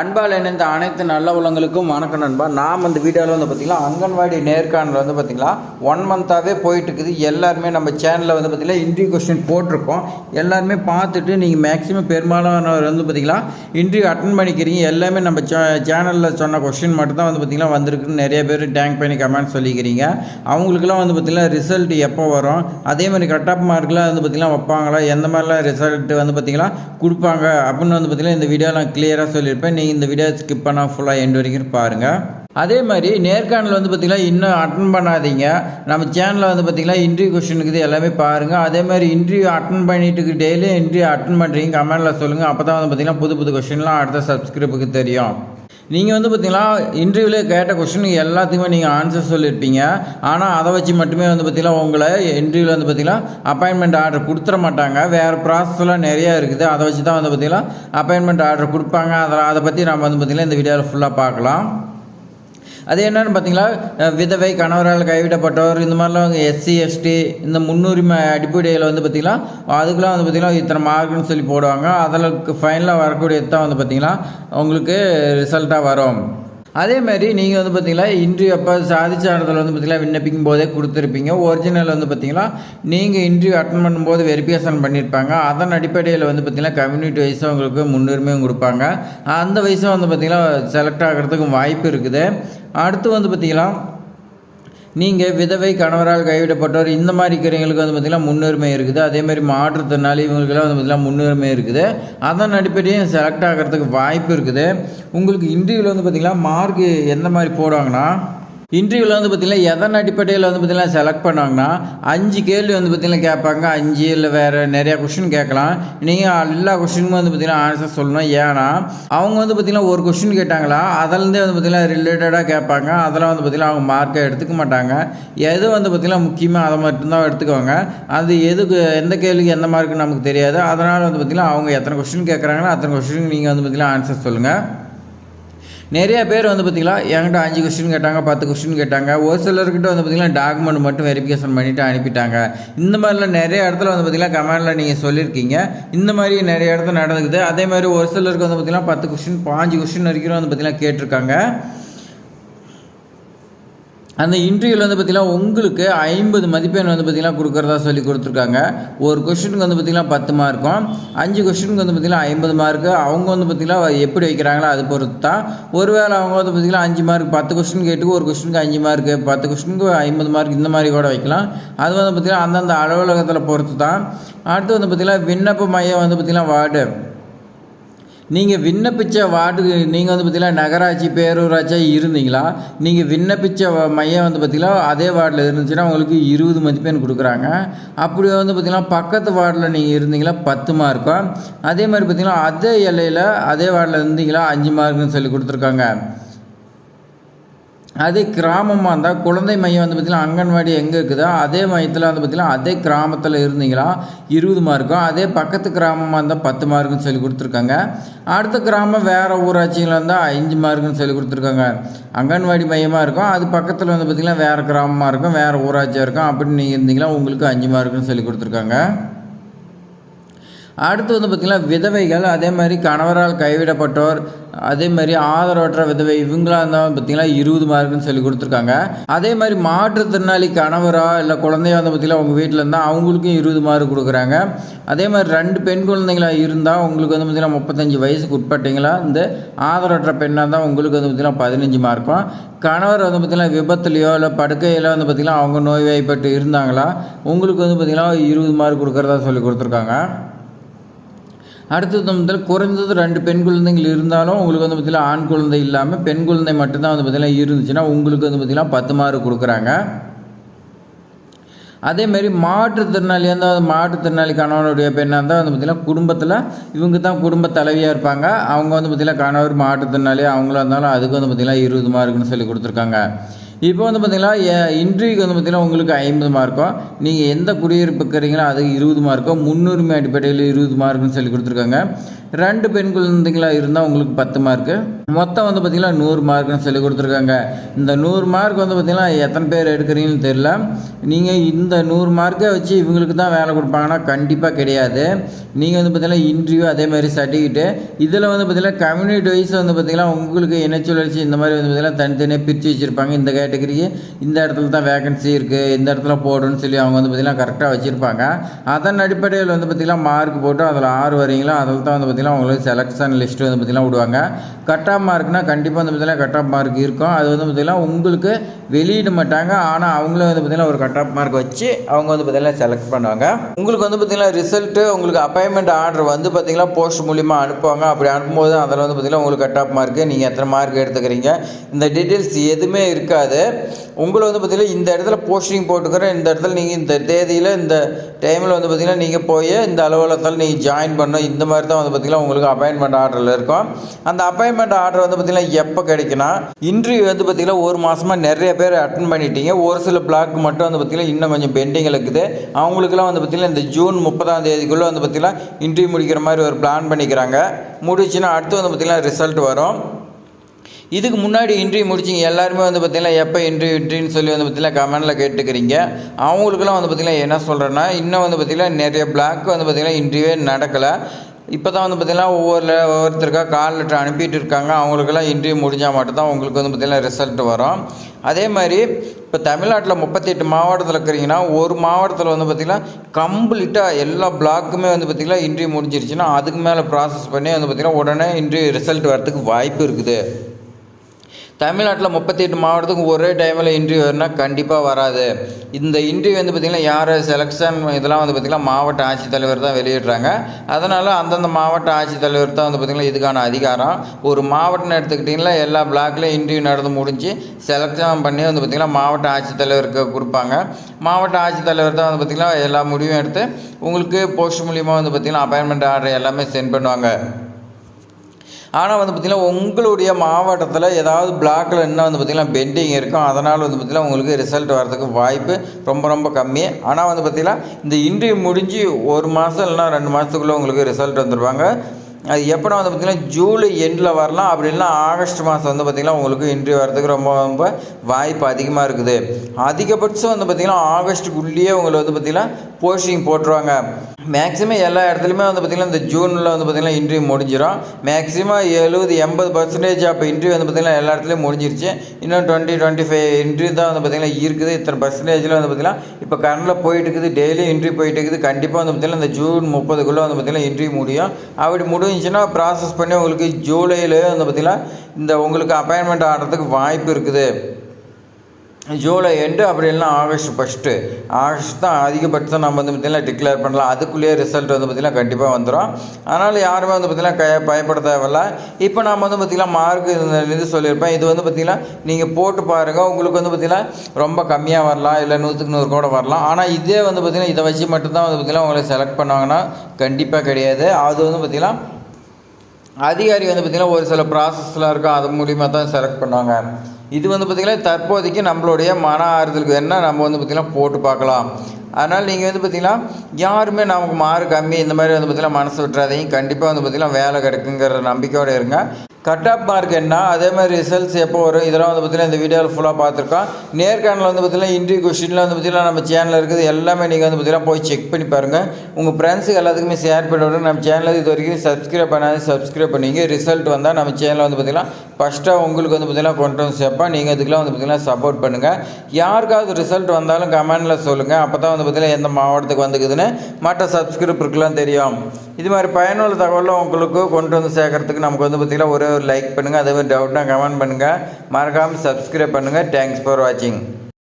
அன்பால் இணைந்த அனைத்து நல்ல உள்ளங்களுக்கும் வணக்கம் நண்பா. நாம் அந்த வீடியோவில் வந்து பார்த்திங்கன்னா அங்கன்வாடி நேர்காணல் வந்து பார்த்திங்களா ஒன் மந்த்தாகவே போயிட்டுருக்குது. எல்லாருமே நம்ம சேனலில் வந்து பார்த்திங்கன்னா இன்ட்ரி கொஸ்டின் போட்டிருக்கோம். எல்லாருமே பார்த்துட்டு நீங்கள் மேக்ஸிமம் பெரும்பாலானவர் வந்து பார்த்திங்களா இன்டர்வியூ அட்டன் பண்ணிக்கிறீங்க. எல்லாமே நம்ம சேனலில் சொன்ன கொஸ்டின் மட்டும்தான் வந்து பார்த்திங்கன்னா வந்திருக்குன்னு நிறைய பேர் டேங்க் பண்ணி கமெண்ட் சொல்லிக்கிறீங்க. அவங்களுக்குலாம் வந்து பார்த்திங்கன்னா ரிசல்ட் எப்போ வரும்? அதே மாதிரி கட்டாப் மார்க்கெலாம் மார்க்லாம் வந்து பார்த்திங்கன்னா வைப்பாங்களா? எந்த மாதிரிலாம் ரிசல்ட் வந்து பார்த்திங்கன்னா கொடுப்பாங்க? அப்படின்னு வந்து பார்த்திங்கன்னா இந்த வீடியோ நான் கிளியராக சொல்லியிருப்பேன். நீங்கள் இந்த வீடியோ ஸ்கிப் பண்ணால் ஃபுல்லாக எண்டு வரைக்கும் பாருங்கள் அதே மாதிரி நேர்காணல் வந்து பார்த்திங்கன்னா இன்னும் அட்டன் பண்ணாதீங்க. நம்ம சேனலில் வந்து பார்த்திங்கன்னா இன்டர்வியூ கொஷின் இருக்குது எல்லாமே பாருங்கள் அதே மாதிரி இன்டர்வியூ அட்டன் பண்ணிட்டு டெய்லியும் இன்டர்வியூ அட்டன் பண்ணுறீங்க கமெண்டில் சொல்லுங்கள் அப்போ தான் வந்து பார்த்திங்கன்னா புது புது கொஷின்லாம் அடுத்த சப்ஸ்கிரைபுக்கு தெரியும். நீங்கள் வந்து பார்த்தீங்கன்னா இன்டர்வியூவில் கேட்ட கொஷினுக்கு எல்லாத்துக்குமே நீங்கள் ஆன்சர் சொல்லியிருப்பீங்க ஆனால் அதை வச்சு மட்டுமே வந்து பார்த்தீங்கன்னா உங்களை இன்டர்வியூவில் வந்து பார்த்தீங்கன்னா அப்பாயின்மெண்ட் ஆர்டர் கொடுத்துட மாட்டாங்க. வேறு ப்ராசஸ்லாம் நிறையா இருக்குது. அதை வச்சு தான் வந்து பார்த்தீங்கன்னா அப்பாயின்மெண்ட் ஆர்டர் கொடுப்பாங்க. அதை அதை பற்றி நம்ம வந்து பார்த்திங்கன்னா இந்த வீடியோவில் ஃபுல்லாக பார்க்கலாம். அது என்னன்னு பார்த்தீங்களா? விதவை கணவரால் கைவிடப்பட்டவர் இந்த மாதிரிலாம் எஸ்சி எஸ்டி இந்த முன்னுரிமை அடிப்படையில் வந்து பார்த்திங்கன்னா அதுக்கெலாம் வந்து பார்த்திங்கன்னா இத்தனை மார்க்குன்னு சொல்லி போடுவாங்க. அதில் ஃபைனலாக வரக்கூடியது தான் வந்து பார்த்திங்கன்னா உங்களுக்கு ரிசல்ட்டாக வரும். அதே மாதிரி நீங்கள் வந்து பார்த்தீங்களா இன்ட்ரி அப்போ சாதிச்சாரத்தில் வந்து பார்த்தீங்கன்னா விண்ணப்பிக்கும் போதே கொடுத்துருப்பீங்க. ஒரிஜினல் வந்து பார்த்தீங்கன்னா நீங்கள் இன்ட்ரியூ அட்டன் பண்ணும்போது வெரிஃபிகேஷன் பண்ணியிருப்பாங்க அதன் அடிப்படையில் வந்து பார்த்தீங்கன்னா கம்யூனிட்டி வைஸாக உங்களுக்கு முன்னுரிமையும் கொடுப்பாங்க. அந்த வயசும் வந்து பார்த்தீங்கன்னா செலக்ட் ஆகிறதுக்கும் வாய்ப்பு இருக்குது. அடுத்து வந்து பார்த்தீங்கன்னா நீங்கள் விதவை கணவரால் கைவிடப்பட்டவர் இந்த மாதிரி இருக்கிறவங்களுக்கு வந்து பார்த்திங்கன்னா முன்னுரிமை இருக்குது. அதே மாதிரி மாற்றுத்திறனாளி இவங்களுக்கெல்லாம் வந்து பார்த்திங்கன்னா முன்னுரிமை இருக்குது. அதன் அடிப்படையும் செலக்ட் ஆகிறதுக்கு வாய்ப்பு இருக்குது. உங்களுக்கு இன்டர்வியூவில் வந்து பார்த்திங்கன்னா மார்க் எந்த மாதிரி போடுவாங்கன்னா இன்டர்வியூவில் வந்து பார்த்திங்கன்னா எதன் அடிப்படையில் வந்து பார்த்திங்கன்னா செலக்ட் பண்ணாங்கன்னா அஞ்சு கேள்வி வந்து பார்த்திங்கன்னா கேட்பாங்க. அஞ்சு இல்லை வேறு நிறையா கொஷின் கேட்கலாம். நீங்கள் எல்லா கொஷினுக்கும் வந்து பார்த்திங்கன்னா ஆன்சர் சொல்லணும். ஏன்னா அவங்க வந்து பார்த்திங்கன்னா ஒரு கொஷின் கேட்டாங்களா அதிலேருந்தே வந்து பார்த்திங்கன்னா ரிலேட்டடாக கேட்பாங்க. அதெல்லாம் வந்து பார்த்திங்கன்னா அவங்க மார்க்கை எடுத்துக்க மாட்டாங்க. எது வந்து பார்த்திங்கன்னா முக்கியமாக அதை மட்டும்தான் எடுத்துக்குவாங்க. அது எதுக்கு எந்த கேள்விக்கு எந்த மார்க்கு நமக்கு தெரியாது. அதனால் வந்து பார்த்திங்கன்னா அவங்க எத்தனை கொஷின் கேட்குறாங்களோ அத்தனை கொஷினுக்கு நீங்கள் வந்து பார்த்திங்கன்னா ஆன்சர் சொல்லுங்கள் நிறைய பேர் வந்து பார்த்திங்களா என்கிட்ட அஞ்சு கொஸ்டின் கேட்டாங்க பத்து கொஸ்டின் கேட்டாங்க. ஒரு சிலர்கிட்ட வந்து பார்த்திங்கன்னா டாக்குமெண்ட் மட்டும் வெரிஃபிகேஷன் பண்ணிவிட்டு அனுப்பிட்டாங்க. இந்த மாதிரிலாம் நிறைய இடத்துல வந்து பார்த்திங்கன்னா கமெண்டில் நீங்கள் சொல்லியிருக்கீங்க. இந்த மாதிரி நிறைய இடத்துல நடந்துக்குது. அதே மாதிரி ஒரு சிலருக்கு வந்து பார்த்திங்கன்னா பத்து கொஸ்டின் பாஞ்சு கொஸ்டின் வரைக்கும் வந்து பார்த்திங்கன்னா கேட்டிருக்காங்க. அந்த இன்டர்வியூவில் வந்து பார்த்திங்கன்னா உங்களுக்கு ஐம்பது மதிப்பெண் வந்து பார்த்திங்கன்னா கொடுக்குறதா சொல்லி கொடுத்துருக்காங்க. ஒரு கொஷினுக்கு வந்து பார்த்திங்கன்னா பத்து மார்க்கும் அஞ்சு கொஷினுக்கு வந்து பார்த்திங்கன்னா ஐம்பது மார்க்கு அவங்க வந்து பார்த்திங்கன்னா எப்படி வைக்கிறாங்களோ அது பொறுத்து தான் ஒருவேளை அவங்க வந்து பார்த்திங்கன்னா அஞ்சு மார்க் பத்து கொஸ்டின் கேட்டுக்கு ஒரு கொஸ்டினுக்கு அஞ்சு மார்க்கு பத்து கொஸ்டினுக்கு ஐம்பது மார்க் இந்த மாதிரி கூட வைக்கலாம். அது வந்து பார்த்திங்கன்னா அந்தந்த அலுவலகத்தில் பொறுத்து தான் அடுத்து வந்து பார்த்திங்கன்னா விண்ணப்ப மையம் வந்து பார்த்திங்கன்னா வார்டு. நீங்கள் விண்ணப்பித்த வார்டுக்கு நீங்கள் வந்து பார்த்தீங்கன்னா நகராட்சி பேரூராட்சியாக இருந்தீங்களா? நீங்கள் விண்ணப்பித்த மையம் வந்து பார்த்தீங்கன்னா அதே வார்டில் இருந்துச்சுன்னா உங்களுக்கு இருபது மதிப்பெண் கொடுக்குறாங்க. அப்படி வந்து பார்த்தீங்கன்னா பக்கத்து வார்டில் நீங்கள் இருந்தீங்களா பத்து மார்க்கும் அதே மாதிரி பார்த்தீங்கன்னா அதே எல்லையில் அதே வார்டில் இருந்தீங்களா அஞ்சு மார்க்குன்னு சொல்லி கொடுத்துருக்காங்க. அதே கிராமமாக இருந்தால் குழந்தை மையம் வந்து பார்த்திங்கன்னா அங்கன்வாடி எங்கே இருக்குதோ அதே மையத்தில் வந்து பார்த்திங்கன்னா அதே கிராமத்தில் இருந்தீங்களா இருபது மார்க்கும் அதே பக்கத்து கிராமமாக இருந்தால் பத்து மார்க்குன்னு சொல்லி கொடுத்துருக்காங்க. அடுத்த கிராமம் வேறு ஊராட்சியில் இருந்தால் அஞ்சு மார்க்குன்னு சொல்லி கொடுத்துருக்காங்க. அங்கன்வாடி மையமாக இருக்கும். அது பக்கத்தில் வந்து பார்த்திங்கன்னா வேறு கிராமமாக இருக்கும். வேறு ஊராட்சியாக இருக்கும். அப்படின்னு நீங்கள் இருந்தீங்களா உங்களுக்கு அஞ்சு மார்க்குன்னு சொல்லி கொடுத்துருக்காங்க. அடுத்து வந்து பார்த்திங்கன்னா விதவைகள் அதே மாதிரி கணவரால் கைவிடப்பட்டோர் அதே மாதிரி ஆதரவற்ற விதவை இவங்களா இருந்தாலும் பார்த்திங்கன்னா இருபது மார்க்குன்னு சொல்லி கொடுத்துருக்காங்க. அதே மாதிரி மாற்றுத்திறனாளி கணவரா இல்லை குழந்தையா வந்து பார்த்திங்கன்னா உங்கள் வீட்டில் இருந்தால் அவங்களுக்கும் இருபது மார்க் கொடுக்குறாங்க. அதே மாதிரி ரெண்டு பெண் குழந்தைங்களாக இருந்தால் உங்களுக்கு வந்து பார்த்திங்கன்னா முப்பத்தஞ்சு வயசுக்கு உட்பட்டீங்களா இந்த ஆதரவற்ற பெண்ணாக இருந்தால் உங்களுக்கு வந்து பார்த்திங்கன்னா பதினஞ்சு மார்க்கும். கணவர் வந்து பார்த்திங்கன்னா விபத்துலையோ இல்லை படுக்கையில வந்து பார்த்திங்கன்னா அவங்க நோய்வாய்ப்பட்டு இருந்தாங்களா உங்களுக்கு வந்து பார்த்திங்கன்னா இருபது மார்க் கொடுக்குறதா சொல்லி கொடுத்துருக்காங்க. அடுத்தது முதல் குறைந்தது ரெண்டு பெண் குழந்தைகள் இருந்தாலும் உங்களுக்கு வந்து பார்த்திங்கன்னா ஆண் குழந்தை இல்லாமல் பெண் குழந்தை மட்டும்தான் வந்து பார்த்திங்கன்னா இருந்துச்சுன்னா உங்களுக்கு வந்து பார்த்திங்கன்னா பத்து மார்க் கொடுக்குறாங்க. அதேமாரி மாற்றுத்திறனாளி இருந்தால் மாற்றுத்திறனாளி கணவனுடைய பெண்ணாக இருந்தால் வந்து பார்த்திங்கன்னா குடும்பத்தில் இவங்க தான் குடும்ப தலைவியாக இருப்பாங்க. அவங்க வந்து பார்த்திங்கன்னா கணவர் மாற்றுத்திறனாளி அவங்களா இருந்தாலும் அதுக்கு வந்து பார்த்திங்கன்னா இருபது மார்க்குன்னு சொல்லி கொடுத்துருக்காங்க. இப்போ வந்து பார்த்திங்கன்னா இன்டர்வியூக்கு வந்து பார்த்திங்கன்னா உங்களுக்கு ஐம்பது மார்க்கோ நீங்கள் எந்த குடியிருப்பு இருக்கிறீங்களோ அதுக்கு இருபது மார்க்கோ முன்னுரிமை அடிப்படையில் இருபது மார்க்குன்னு சொல்லி கொடுத்துருக்காங்க. ரெண்டு பெண் குழந்தைங்களாக இருந்தால் உங்களுக்கு பத்து மார்க்கு மொத்தம் வந்து பார்த்திங்கன்னா நூறு மார்க்குன்னு சொல்லி கொடுத்துருக்காங்க. இந்த நூறு மார்க் வந்து பார்த்திங்கன்னா எத்தனை பேர் எடுக்கிறீங்கன்னு தெரில நீங்கள் இந்த நூறு மார்க்கை வச்சு இவங்களுக்கு தான் வேலை கொடுப்பாங்கன்னா கண்டிப்பாக கிடையாது. நீங்கள் வந்து பார்த்திங்கன்னா இன்டர்வியூ அதே மாதிரி சர்டிஃபிகேட்டு இதில் வந்து பார்த்திங்கன்னா கம்யூனிட்டி வைஸ் வந்து பார்த்தீங்கன்னா உங்களுக்கு இனச்சுழற்சி இந்த மாதிரி வந்து பார்த்தீங்கன்னா தனித்தனியாக பிரித்து வச்சுருப்பாங்க. இந்த கேட்டகரிக்கு இந்த இடத்துல தான் வேகன்சி இருக்குது இந்த இடத்துல போடணும்னு சொல்லி அவங்க வந்து பார்த்தீங்கன்னா கரெக்டாக வச்சுருப்பாங்க. அதன் அடிப்படையில் வந்து பார்த்தீங்கன்னா மார்க் போட்டு அதில் ஆறு வரீங்களோ அதில் தான் வந்து பார்த்தீங்கன்னா உங்களுக்கு செலெக்ஷன் லிஸ்ட்டு வந்து பார்த்திங்கன்னா விடுவாங்க கட் ஆஃப் மார்க்னா கண்டிப்பாக வந்து பார்த்திங்கன்னா கட் ஆஃப் மார்க் இருக்கும் அது வந்து பார்த்திங்கன்னா உங்களுக்கு வெளியிட மாட்டாங்க ஆனால் அவங்களும் வந்து பார்த்திங்கன்னா ஒரு கட் ஆஃப் மார்க் வச்சு அவங்க வந்து பார்த்தீங்கன்னா செலக்ட் பண்ணுவாங்க உங்களுக்கு வந்து பார்த்திங்கன்னா ரிசல்ட்டு உங்களுக்கு அப்பாயின்மெண்ட் ஆர்டர் வந்து பார்த்திங்கன்னா போஸ்ட் மூலிமா அனுப்புவாங்க அப்படி அனுப்பும்போது அதில் வந்து பார்த்திங்கன்னா உங்களுக்கு கட் ஆஃப் மார்க்கு நீங்கள் எத்தனை மார்க் எடுத்துக்கிறீங்க இந்த டீட்டெயில்ஸ் எதுவுமே இருக்காது உங்களை வந்து பார்த்தீங்கன்னா இந்த இடத்துல போஸ்டிங் போட்டுக்கிறேன் இந்த இடத்துல நீங்கள் இந்த தேதியில் இந்த டைமில் வந்து பார்த்திங்கன்னா நீங்கள் போய் இந்த அலுவலகத்தில் நீங்கள் ஜாயின் பண்ணணும் இந்த மாதிரி தான் வந்து பார்த்தீங்கன்னா உங்களுக்கு அப்பாயின்மெண்ட் ஆர்டரில் இருக்கும் அந்த அப்பாயின்மெண்ட் ஆர்டர் வந்து பார்த்திங்கன்னா எப்போ கிடைக்குன்னா இன்டர்வியூ வந்து பார்த்தீங்கன்னா ஒரு மாதமாக நிறைய பேர் அட்டன் பண்ணிட்டீங்க ஒரு சில பிளாக் மட்டும் வந்து பார்த்தீங்கன்னா இன்னும் கொஞ்சம் பெண்டிங் இருக்குது அவங்களுக்குலாம் வந்து பார்த்திங்கன்னா இந்த ஜூன் முப்பதாம் தேதிக்குள்ளே வந்து பார்த்தீங்கன்னா இன்டர்வியூ முடிக்கிற மாதிரி ஒரு பிளான் பண்ணிக்கிறாங்க முடிச்சுன்னா அடுத்து வந்து பார்த்திங்கன்னா ரிசல்ட் வரும் இதுக்கு முன்னாடி இன்டர்வியூ முடிச்சிங்க எல்லாருமே வந்து பார்த்திங்கன்னா எப்போ இன்டர்வியூ இன்ட்ரின்னு சொல்லி வந்து பார்த்தீங்கன்னா கமெண்டில் கேட்டுக்கிறீங்க அவங்களுக்குலாம் வந்து பார்த்திங்கன்னா என்ன சொல்கிறேன்னா இன்னும் வந்து பார்த்தீங்கன்னா நிறைய பிளாக் வந்து பார்த்திங்கன்னா இன்டர்வியூவே நடக்கலை இப்போ தான் வந்து பார்த்தீங்கன்னா ஒவ்வொரு ஒவ்வொருத்தருக்காக கால் லெட்டர் அனுப்பிட்டு இருக்காங்க. அவங்களுக்கெல்லாம் இன்டர்வியூ முடிஞ்சால் மட்டும்தான் உங்களுக்கு வந்து பார்த்திங்கன்னா ரிசல்ட் வரும். அதே மாதிரி இப்போ தமிழ்நாட்டில் முப்பத்தெட்டு மாவட்டத்தில் இருக்கிறீங்கன்னா ஒரு மாவட்டத்தில் வந்து பார்த்திங்கன்னா கம்ப்ளீட்டாக எல்லா பிளாக்குமே வந்து பார்த்திங்கன்னா இன்டர்வியூ முடிஞ்சிருச்சுன்னா அதுக்கு மேலே ப்ராசஸ் பண்ணி வந்து பார்த்திங்கன்னா உடனே இன்டர்வியூ ரிசல்ட் வரத்துக்கு வாய்ப்பு இருக்குது. தமிழ்நாட்டில் முப்பத்தி எட்டு மாவட்டத்துக்கு ஒரே டைமில் இன்டர்வியூ வரும்னா கண்டிப்பாக வராது. இந்த இன்டர்வியூ வந்து பார்த்திங்கன்னா யார் செலெக்ஷன் இதெல்லாம் வந்து பார்த்திங்கன்னா மாவட்ட ஆட்சித்தலைவர் தான் வெளியிடுறாங்க. அதனால் அந்தந்த மாவட்ட ஆட்சித்தலைவர் தான் வந்து பார்த்திங்கன்னா இதுக்கான அதிகாரம். ஒரு மாவட்டம்னு எடுத்துக்கிட்டிங்கன்னா எல்லா பிளாக்லேயும் இன்டர்வியூ நடந்து முடிஞ்சு செலெக்ஷன் பண்ணி வந்து பார்த்திங்கன்னா மாவட்ட ஆட்சித்தலைவருக்கு கொடுப்பாங்க. மாவட்ட ஆட்சித்தலைவர் தான் வந்து பார்த்திங்கன்னா எல்லா முடிவும் எடுத்து உங்களுக்கு போஸ்ட் மூலியமாக வந்து பார்த்திங்கன்னா அப்பாயின்மெண்ட் ஆர்டர் எல்லாமே சென்ட் பண்ணுவாங்க. ஆனால் வந்து பார்த்திங்கன்னா உங்களுடைய மாவட்டத்தில் ஏதாவது பிளாக்கில் இன்னும் வந்து பார்த்திங்கன்னா பெண்டிங் இருக்கும். அதனால் வந்து பார்த்திங்கன்னா உங்களுக்கு ரிசல்ட் வரதுக்கு வாய்ப்பு ரொம்ப ரொம்ப கம்மி. ஆனால் வந்து பார்த்திங்கன்னா இந்த இன்ட்ரிவியூ முடிஞ்சு ஒரு மாதம் இல்லைனா ரெண்டு மாதத்துக்குள்ளே உங்களுக்கு ரிசல்ட் வந்துடுவாங்க அது எப்போ வந்து பார்த்திங்கன்னா ஜூலை எண்டில் வரலாம் அப்படி ஆகஸ்ட் மாதம் வந்து பார்த்திங்கன்னா உங்களுக்கு இன்ட்ரிவ் வரதுக்கு ரொம்ப ரொம்ப வாய்ப்பு அதிகமாக இருக்குது அதிகபட்சம் வந்து பார்த்திங்கன்னா ஆகஸ்ட்டுக்குள்ளேயே உங்களை வந்து பார்த்திங்கன்னா போஸ்டிங் போட்டுருவாங்க மேக்ஸிமம் எல்லா இடத்துலையுமே வந்து பார்த்திங்கன்னா இந்த ஜூனில் வந்து பார்த்திங்கன்னா இன்ட்ரிவியூ முடிஞ்சிடும் மேக்ஸிமம் எழுபது எண்பது பர்சன்டேஜ் அப்போ இன்டர்வியூ வந்து பார்த்திங்கன்னா எல்லா இடத்துலையும் முடிஞ்சிருச்சு இன்னும் டுவெண்ட்டி டுவெண்ட்டி ஃபைவ் இன்டர்வியூ தான் வந்து பார்த்திங்கன்னா இருக்குது இத்தனை பர்சன்டேஜில் வந்து பார்த்திங்கன்னா இப்போ கரண்டில் போயிட்டு இருக்குது டெய்லியும் இன்டர்வியூ போயிட்டு இருக்குது கண்டிப்பாக வந்து பார்த்திங்கன்னா இந்த ஜூன் முப்பதுக்குள்ளே வந்து பார்த்திங்கன்னா இன்டர்வியூ முடியும் அப்படி முடிஞ்சுன்னா ப்ராசஸ் பண்ணி உங்களுக்கு ஜூலையிலே வந்து பார்த்திங்கன்னா இந்த உங்களுக்கு அப்பாயின்மெண்ட் ஆடுறதுக்கு வாய்ப்பு இருக்குது ஜூலை எண்டு அப்படி இல்லைனா ஆகஸ்ட் ஃபஸ்ட்டு ஆகஸ்ட் தான் அதிகபட்சம் நம்ம வந்து பார்த்திங்கன்னா டிக்ளேர் பண்ணலாம் அதுக்குள்ளேயே ரிசல்ட் வந்து பார்த்திங்கன்னா கண்டிப்பாக வந்துடும் அதனால் யாருமே வந்து பார்த்திங்கன்னா க பயப்பட தேவையில்ல இப்போ நாம் வந்து பார்த்திங்கன்னா மார்க் இது சொல்லியிருப்பேன் இது வந்து பார்த்திங்கன்னா நீங்கள் போட்டு பாருங்கள் உங்களுக்கு வந்து பார்த்திங்கன்னா ரொம்ப கம்மியாக வரலாம் இல்லை நூற்றுக்கு நூறு கூட வரலாம் ஆனால் இதே வந்து பார்த்திங்கன்னா இதை வச்சு மட்டும்தான் வந்து பார்த்திங்கன்னா உங்களை செலக்ட் பண்ணுவாங்கன்னா கண்டிப்பாக கிடையாது அது வந்து பார்த்திங்கன்னா அதிகாரி வந்து பார்த்திங்கன்னா ஒரு சில ப்ராசஸ்லாம் இருக்கும் அது மூலிமா தான் செலக்ட் பண்ணுவாங்க. இது வந்து பார்த்திங்கன்னா தற்போதைக்கு நம்மளுடைய மன ஆறுதலுக்கு என்ன நம்ம வந்து பார்த்திங்கன்னா போட்டு பார்க்கலாம். அதனால் நீங்கள் வந்து பார்த்திங்கன்னா யாருமே நமக்கு மார்க் கம்மி இந்த மாதிரி வந்து பார்த்திங்கன்னா மனசு விட்டுறாதீங்க. கண்டிப்பாக வந்து பார்த்திங்கன்னா வேலை கிடைக்குங்கிற நம்பிக்கையோடு இருங்க. கட் ஆஃப் மார்க் என்ன? அதே மாதிரி ரிசல்ட்ஸ் எப்போ வரும்? இதெல்லாம் வந்து பார்த்திங்கன்னா இந்த வீடியோவில் ஃபுல்லாக பார்த்துருக்கோம். நேர்காணலில் வந்து பார்த்திங்கன்னா இன்ட்ரி கொஷினில் வந்து பார்த்திங்கன்னா நம்ம சேனலில் இருக்குது. எல்லாமே நீங்கள் வந்து பார்த்திங்கன்னா போய் செக் பண்ணி பாருங்கள் உங்கள் ஃப்ரெண்ட்ஸுக்கு எல்லாத்துக்குமே ஷேர் பண்ணி விடுங்க நம்ம சேனலில் இது வரைக்கும் சப்ஸ்கிரைப் பண்ணாது சப்ஸ்கிரைப் பண்ணிங்க. ரிசல்ட் வந்தால் நம்ம சேனலில் வந்து பார்த்திங்கன்னா ஃபஸ்ட்டாக உங்களுக்கு வந்து பார்த்திங்கன்னா கொண்டு வந்து சேர்ப்பேன் நீங்கள் இதுக்கெலாம் வந்து பார்த்திங்கன்னா சப்போர்ட் பண்ணுங்கள் யாருக்காவது ரிசல்ட் வந்தாலும் கமெண்டில் சொல்லுங்கள் அப்போ தான் வந்து பார்த்திங்கன்னா எந்த மாவட்டத்துக்கு வந்துக்குதுன்னு மற்ற சப்ஸ்கிரைபருக்குலாம் தெரியும். இது மாதிரி பயனுள்ள தகவலும் உங்களுக்கு கொண்டு வந்து சேர்க்கறதுக்கு நமக்கு வந்து பார்த்திங்கன்னா ஒரு ஒரு லைக் பண்ணுங்கள் அதே மாதிரி டவுட்னா கமெண்ட் பண்ணுங்கள் மறக்காமல் சப்ஸ்கிரைப் பண்ணுங்கள் தேங்க்ஸ் ஃபார் வாட்சிங்